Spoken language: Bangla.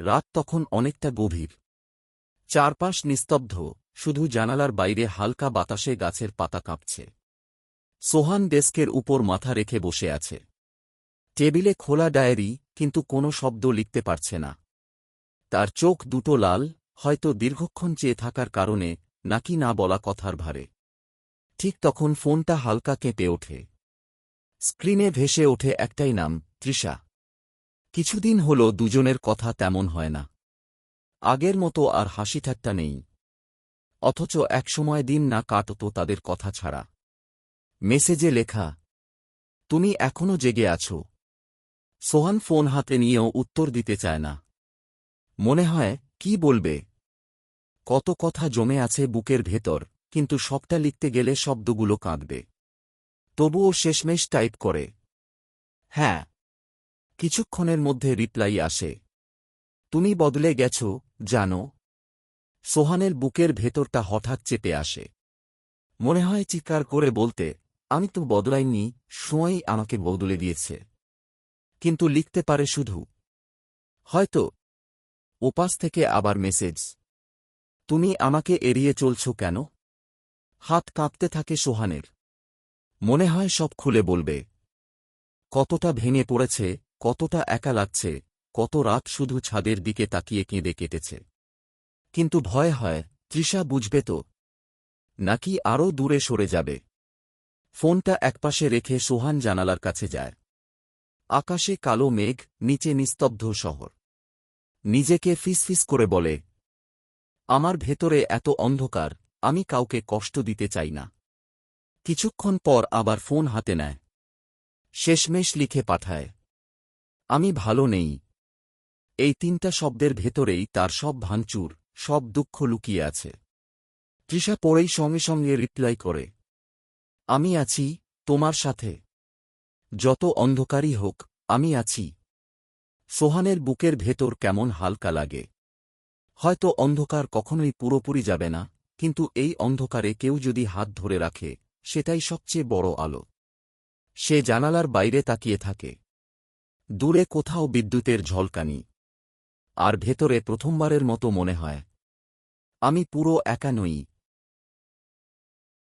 রাত তখন অনেকটা গভীর। চারপাশ নিস্তব্ধ, শুধু জানালার বাইরে হালকা বাতাসে গাছের পাতা কাঁপছে। সোহান ডেস্কের উপর মাথা রেখে বসে আছে। টেবিলে খোলা ডায়েরি, কিন্তু কোনো শব্দ লিখতে পারছে না। তার চোখ দুটো লাল, হয়তো দীর্ঘক্ষণ চেয়ে থাকার কারণে, নাকি না বলা কথার ভারে। ঠিক তখন ফোনটা হালকা কেঁপে ওঠে। স্ক্রিনে ভেসে ওঠে একটাই নাম, তৃষা। কিছুদিন হল দুজনের কথা তেমন হয় না। আগের মতো আর হাসি ঠাট্টা নেই। অথচ একসময় দিন না কাটত তাদের কথা ছাড়া। মেসেজে লেখা, তুমি এখনও জেগে আছো। সোহান ফোন হাতে নিয়েও উত্তর দিতে চায় না। মনে হয়, কি বলবে? কত কথা জমে আছে বুকের ভেতর, কিন্তু সবটা লিখতে গেলে শব্দগুলো কাঁদবে। তবুও শেষমেশ টাইপ করে হ্যাঁ কিছুক্ষণের মধ্যে রিপ্লাই আসে। তুমি বদলে গেছ, জানো। সোহানের বুকের ভেতরটা হঠাৎ চেপে আসে। মনে হয় চিৎকার করে বলতে, আমি তো বদলাইনি সময় আমাকে বদলে দিয়েছে। কিন্তু লিখতে পারে শুধু। হয়তো ওপাশ থেকে আবার মেসেজ। তুমি আমাকে এড়িয়ে চলছ কেন? হাত কাঁপতে থাকে সোহানের। মনে হয় সব খুলে বলবে। কতটা ভেঙে পড়েছে কতটা একা লাগছে, কত রাত শুধু ছাদের দিকে তাকিয়ে কেঁদে কেটেছে। কিন্তু ভয় হয়, তৃষা বুঝবে তো। নাকি আরও দূরে সরে যাবে। ফোনটা একপাশে রেখে সোহান জানালার কাছে যায়। আকাশে কালো মেঘ, নিচে নিস্তব্ধ শহর। নিজেকে ফিসফিস করে বলে, আমার ভেতরে এত অন্ধকার, আমি কাউকে কষ্ট দিতে চাই না। কিছুক্ষণ পর আবার ফোন হাতে নেয়। শেষমেশ লিখে পাঠায় আমি ভালো নেই। এই তিনটা শব্দের ভেতরেই তার সব ভাঙচুর, সব দুঃখ লুকিয়ে আছে। তৃষা পরেই সঙ্গে সঙ্গে রিপ্লাই করে, আমি আছি তোমার সাথে। যত অন্ধকারই হোক, আমি আছি। সোহানের বুকের ভেতর কেমন হালকা লাগে। হয়তো অন্ধকার কখনোই পুরোপুরি যাবে না, কিন্তু এই অন্ধকারে কেউ যদি হাত ধরে রাখে, সেটাই সবচেয়ে বড় আলো। সে জানালার বাইরে তাকিয়ে থাকে। দূরে কোথাও বিদ্যুতের ঝলকানি। আর ভেতরে প্রথমবারের মতো মনে হয় আমি পুরো একা নই।